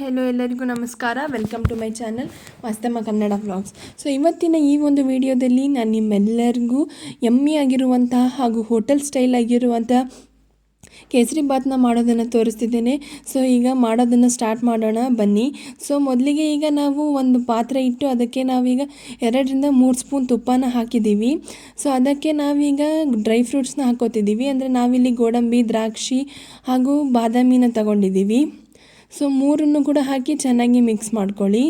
Hello ಎಲ್ಲರಿಗೂ ನಮಸ್ಕಾರ. Welcome to my channel Mastamma Kannada vlogs so ಇವತ್ತಿನ ಈ ಒಂದು ವಿಡಿಯೋದಲ್ಲಿ ನಾನು ನಿಮ್ಮೆಲ್ಲರಿಗೂ ಯಮ್ಮಿ ಆಗಿರುವಂತಹ ಹಾಗೂ ಹೋಟೆಲ್ ಸ್ಟೈಲ್ ಆಗಿರುವಂಥ ಕೇಸರಿ ಬಾತ್ನ ಮಾಡೋದನ್ನು ತೋರಿಸ್ತಿದ್ದೇನೆ. ಸೊ ಈಗ ಮಾಡೋದನ್ನು ಸ್ಟಾರ್ಟ್ ಮಾಡೋಣ, ಬನ್ನಿ. ಸೊ ಮೊದಲಿಗೆ ಈಗ ನಾವು ಒಂದು ಪಾತ್ರೆ ಇಟ್ಟು ಅದಕ್ಕೆ ನಾವೀಗ ಎರಡರಿಂದ ಮೂರು ಸ್ಪೂನ್ ತುಪ್ಪನ ಹಾಕಿದ್ದೀವಿ. ಸೊ ಅದಕ್ಕೆ ನಾವೀಗ ಡ್ರೈ ಫ್ರೂಟ್ಸ್ನ ಹಾಕೋತಿದ್ದೀವಿ. ಅಂದರೆ ನಾವಿಲ್ಲಿ ಗೋಡಂಬಿ, ದ್ರಾಕ್ಷಿ ಹಾಗೂ ಬಾದಾಮಿನ ತಗೊಂಡಿದ್ದೀವಿ. ಸೊ ಮೂರನ್ನು ಕೂಡ ಹಾಕಿ ಚೆನ್ನಾಗಿ ಮಿಕ್ಸ್ ಮಾಡ್ಕೊಳ್ಳಿ.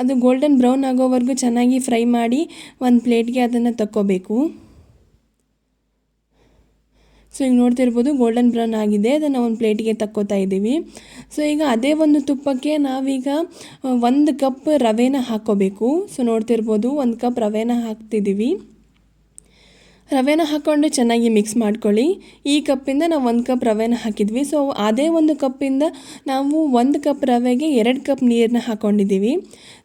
ಅದು ಗೋಲ್ಡನ್ ಬ್ರೌನ್ ಆಗೋವರೆಗೂ ಚೆನ್ನಾಗಿ ಫ್ರೈ ಮಾಡಿ ಒಂದು ಪ್ಲೇಟ್ಗೆ ಅದನ್ನು ತಕ್ಕೋಬೇಕು. ಸೊ ಈಗ ನೋಡ್ತಿರ್ಬೋದು ಗೋಲ್ಡನ್ ಬ್ರೌನ್ ಆಗಿದೆ, ಅದನ್ನು ಒಂದು ಪ್ಲೇಟಿಗೆ ತಕ್ಕೋತಾ ಇದ್ದೀವಿ. ಸೊ ಈಗ ಅದೇ ಒಂದು ತುಪ್ಪಕ್ಕೆ ನಾವೀಗ ಒಂದು ಕಪ್ ರವೆನ ಹಾಕ್ಕೋಬೇಕು. ಸೊ ನೋಡ್ತಿರ್ಬೋದು ಒಂದು ಕಪ್ ರವೆನ ಹಾಕ್ತಿದ್ದೀವಿ. ರವೆನ ಹಾಕ್ಕೊಂಡು ಚೆನ್ನಾಗಿ ಮಿಕ್ಸ್ ಮಾಡ್ಕೊಳ್ಳಿ. ಈ ಕಪ್ಪಿಂದ ನಾವು ಒಂದು ಕಪ್ ರವೆನ ಹಾಕಿದ್ವಿ. ಸೊ ಅದೇ ಒಂದು ಕಪ್ಪಿಂದ ನಾವು ಒಂದು ಕಪ್ ರವೆಗೆ ಎರಡು ಕಪ್ ನೀರನ್ನ ಹಾಕ್ಕೊಂಡಿದ್ದೀವಿ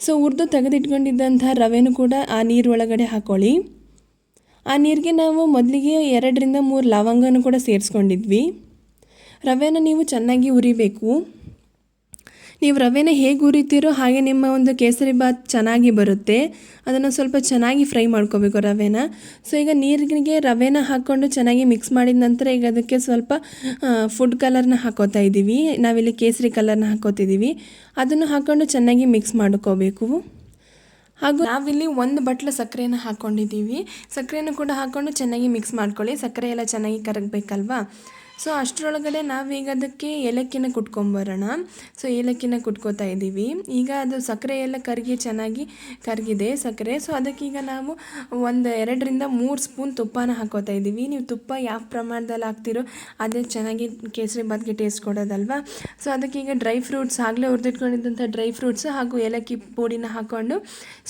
ಸೊ ಹುರಿದು ತೆಗೆದಿಟ್ಕೊಂಡಿದ್ದಂಥ ರವೆನೂ ಕೂಡ ಆ ನೀರು ಒಳಗಡೆ ಹಾಕ್ಕೊಳ್ಳಿ ಆ ನೀರಿಗೆ ನಾವು ಮೊದಲಿಗೆ ಎರಡರಿಂದ ಮೂರು ಲವಂಗನೂ ಕೂಡ ಸೇರಿಸ್ಕೊಂಡಿದ್ವಿ. ರವೆನ ನೀವು ಚೆನ್ನಾಗಿ ಹುರಿಬೇಕು. ನೀವು ರವೆನ ಹೇಗೆ ಉರಿತೀರೋ ಹಾಗೆ ನಿಮ್ಮ ಒಂದು ಕೇಸರಿ ಬಾತ್ ಚೆನ್ನಾಗಿ ಬರುತ್ತೆ. ಅದನ್ನು ಸ್ವಲ್ಪ ಚೆನ್ನಾಗಿ ಫ್ರೈ ಮಾಡ್ಕೋಬೇಕು ರವೆನ. ಸೊ ಈಗ ನೀರಿಗೆ ರವೆನ ಹಾಕ್ಕೊಂಡು ಚೆನ್ನಾಗಿ ಮಿಕ್ಸ್ ಮಾಡಿದ ನಂತರ ಈಗ ಅದಕ್ಕೆ ಸ್ವಲ್ಪ ಫುಡ್ ಕಲರ್ನ ಹಾಕೋತಾ ಇದ್ದೀವಿ ನಾವಿಲ್ಲಿ ಕೇಸರಿ ಕಲರ್ನ ಹಾಕೋತಿದ್ದೀವಿ ಅದನ್ನು ಹಾಕ್ಕೊಂಡು ಚೆನ್ನಾಗಿ ಮಿಕ್ಸ್ ಮಾಡ್ಕೋಬೇಕು. ಹಾಗೂ ನಾವಿಲ್ಲಿ ಒಂದು ಬಟ್ಲು ಸಕ್ಕರೆನ ಹಾಕ್ಕೊಂಡಿದ್ದೀವಿ ಸಕ್ಕರೆಯನ್ನು ಕೂಡ ಹಾಕ್ಕೊಂಡು ಚೆನ್ನಾಗಿ ಮಿಕ್ಸ್ ಮಾಡ್ಕೊಳ್ಳಿ. ಸಕ್ಕರೆ ಎಲ್ಲ ಚೆನ್ನಾಗಿ ಕರಗಬೇಕಲ್ವಾ? ಸೊ ಅಷ್ಟರೊಳಗಡೆ ನಾವೀಗ ಅದಕ್ಕೆ ಏಲಕ್ಕಿನ ಕುಟ್ಕೊಂಬರೋಣ ಸೊ ಏಲಕ್ಕಿನ ಕುಟ್ಕೋತಾ ಇದ್ದೀವಿ. ಈಗ ಅದು ಸಕ್ಕರೆ ಎಲ್ಲ ಕರಗಿ ಚೆನ್ನಾಗಿ ಕರಗಿದೆ ಸಕ್ಕರೆ. ಸೊ ಅದಕ್ಕೀಗ ನಾವು ಒಂದು ಎರಡರಿಂದ ಮೂರು ಸ್ಪೂನ್ ತುಪ್ಪನ ಹಾಕೋತಾ ಇದ್ದೀವಿ. ನೀವು ತುಪ್ಪ ಯಾವ ಪ್ರಮಾಣದಲ್ಲಿ ಹಾಕ್ತಿರೋ ಅದೇ ಚೆನ್ನಾಗಿ ಕೇಸರಿ ಬಾತ್ಗೆ ಟೇಸ್ಟ್ ಕೊಡೋದಲ್ವಾ? ಸೊ ಅದಕ್ಕೀಗ ಡ್ರೈ ಫ್ರೂಟ್ಸ್, ಆಗಲೇ ಹುರಿದಿಟ್ಕೊಂಡಿದ್ದಂಥ ಡ್ರೈ ಫ್ರೂಟ್ಸ್ ಹಾಗೂ ಏಲಕ್ಕಿ ಪುಡಿನ ಹಾಕ್ಕೊಂಡು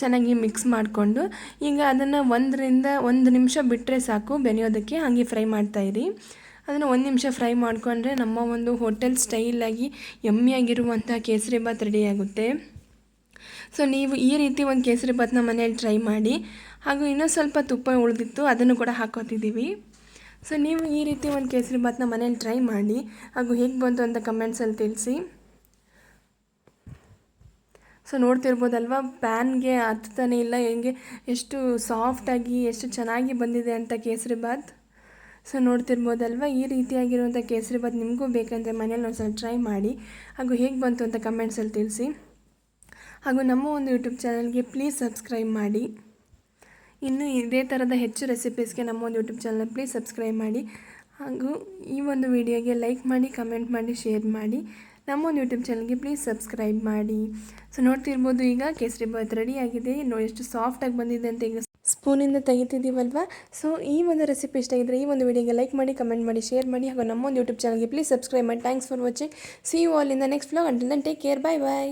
ಚೆನ್ನಾಗಿ ಮಿಕ್ಸ್ ಮಾಡಿಕೊಂಡು ಈಗ ಅದನ್ನು ಒಂದರಿಂದ ಒಂದು ನಿಮಿಷ ಬಿಟ್ಟರೆ ಸಾಕು. ಬೆನೆಯೋದಕ್ಕೆ ಹಾಗೆ ಫ್ರೈ ಮಾಡ್ತಾಯಿರಿ ಅದನ್ನು ಒಂದು ನಿಮಿಷ ಫ್ರೈ ಮಾಡಿಕೊಂಡ್ರೆ ನಮ್ಮ ಒಂದು ಹೋಟೆಲ್ ಸ್ಟೈಲಾಗಿ ಯಮ್ಮಿಯಾಗಿರುವಂಥ ಕೇಸರಿ ಬಾತ್ ರೆಡಿಯಾಗುತ್ತೆ ಸೊ ನೀವು ಈ ರೀತಿ ಒಂದು ಕೇಸರಿ ಬಾತ್ನ ಮನೇಲಿ ಟ್ರೈ ಮಾಡಿ, ಹಾಗೂ ಇನ್ನೂ ಸ್ವಲ್ಪ ತುಪ್ಪ ಉಳಿದಿತ್ತು ಅದನ್ನು ಕೂಡ ಹಾಕೋತಿದ್ದೀವಿ. ಸೊ ನೀವು ಈ ರೀತಿ ಒಂದು ಕೇಸರಿ ಬಾತ್ನ ಮನೇಲಿ ಟ್ರೈ ಮಾಡಿ, ಹಾಗೂ ಹೇಗೆ ಬಂತು ಅಂತ ಕಮೆಂಟ್ಸಲ್ಲಿ ತಿಳಿಸಿ. ಸೊ ನೋಡ್ತಿರ್ಬೋದಲ್ವ ಪ್ಯಾನ್ಗೆ ಹತ್ತಾನೆ ಇಲ್ಲ, ಹೆಂಗೆ ಎಷ್ಟು ಸಾಫ್ಟಾಗಿ ಎಷ್ಟು ಚೆನ್ನಾಗಿ ಬಂದಿದೆ ಅಂತ ಕೇಸರಿ ಬಾತ್ ಸೊ ನೋಡ್ತಿರ್ಬೋದಲ್ವ? ಈ ರೀತಿಯಾಗಿರುವಂಥ ಕೇಸರಿ ಬಾತ್ ನಿಮಗೂ ಬೇಕಂದರೆ ಮನೇಲಿ ಒಂದು ಸ್ವಲ್ಪ ಟ್ರೈ ಮಾಡಿ. ಹಾಗೂ ಹೇಗೆ ಬಂತು ಅಂತ ಕಮೆಂಟ್ಸಲ್ಲಿ ತಿಳಿಸಿ. ಹಾಗೂ ನಮ್ಮ ಒಂದು ಯೂಟ್ಯೂಬ್ ಚಾನಲ್ಗೆ ಪ್ಲೀಸ್ ಸಬ್ಸ್ಕ್ರೈಬ್ ಮಾಡಿ. ಇನ್ನು ಇದೇ ಥರದ ಹೆಚ್ಚು ರೆಸಿಪೀಸ್ಗೆ ನಮ್ಮ ಒಂದು ಯೂಟ್ಯೂಬ್ ಚಾನಲ್ ಪ್ಲೀಸ್ ಸಬ್ಸ್ಕ್ರೈಬ್ ಮಾಡಿ. ಹಾಗೂ ಈ ಒಂದು ವಿಡಿಯೋಗೆ ಲೈಕ್ ಮಾಡಿ ಕಮೆಂಟ್ ಮಾಡಿ ಶೇರ್ ಮಾಡಿ. ನಮ್ಮ ಒಂದು ಯೂಟ್ಯೂಬ್ ಚಾನಲ್ಗೆ ಪ್ಲೀಸ್ ಸಬ್ಸ್ಕ್ರೈಬ್ ಮಾಡಿ. ಸೊ ನೋಡ್ತಿರ್ಬೋದು ಈಗ ಕೇಸರಿ ಬಾತ್ ರೆಡಿ ಆಗಿದೆ. ನೋ ಎಷ್ಟು ಸಾಫ್ಟಾಗಿ ಬಂದಿದೆ ಅಂತ ಈಗ ಸ್ಪೂನಿಂದ ತೆಗಿತಿದ್ದೀವಲ್ವ? ಸೊ ಈ ಒಂದು ರೆಸಿಪಿ ಇಷ್ಟ ಆಗಿದ್ರೆ ಈ ಒಂದು ವಿಡಿಯೋಗೆ ಲೈಕ್ ಮಾಡಿ ಕಮೆಂಟ್ ಮಾಡಿ ಶೇರ್ ಮಾಡಿ, ಹಾಗೂ ನಮ್ಮ ಒಂದು ಯೂಟ್ಯೂಬ್ ಚಾನಲ್ಗೆ ಪ್ಲೀಸ್ ಸಬ್ಸ್ಕ್ರೈಬ್ ಮಾಡಿ. Thanks for watching see you all in the next vlog until then take care bye bye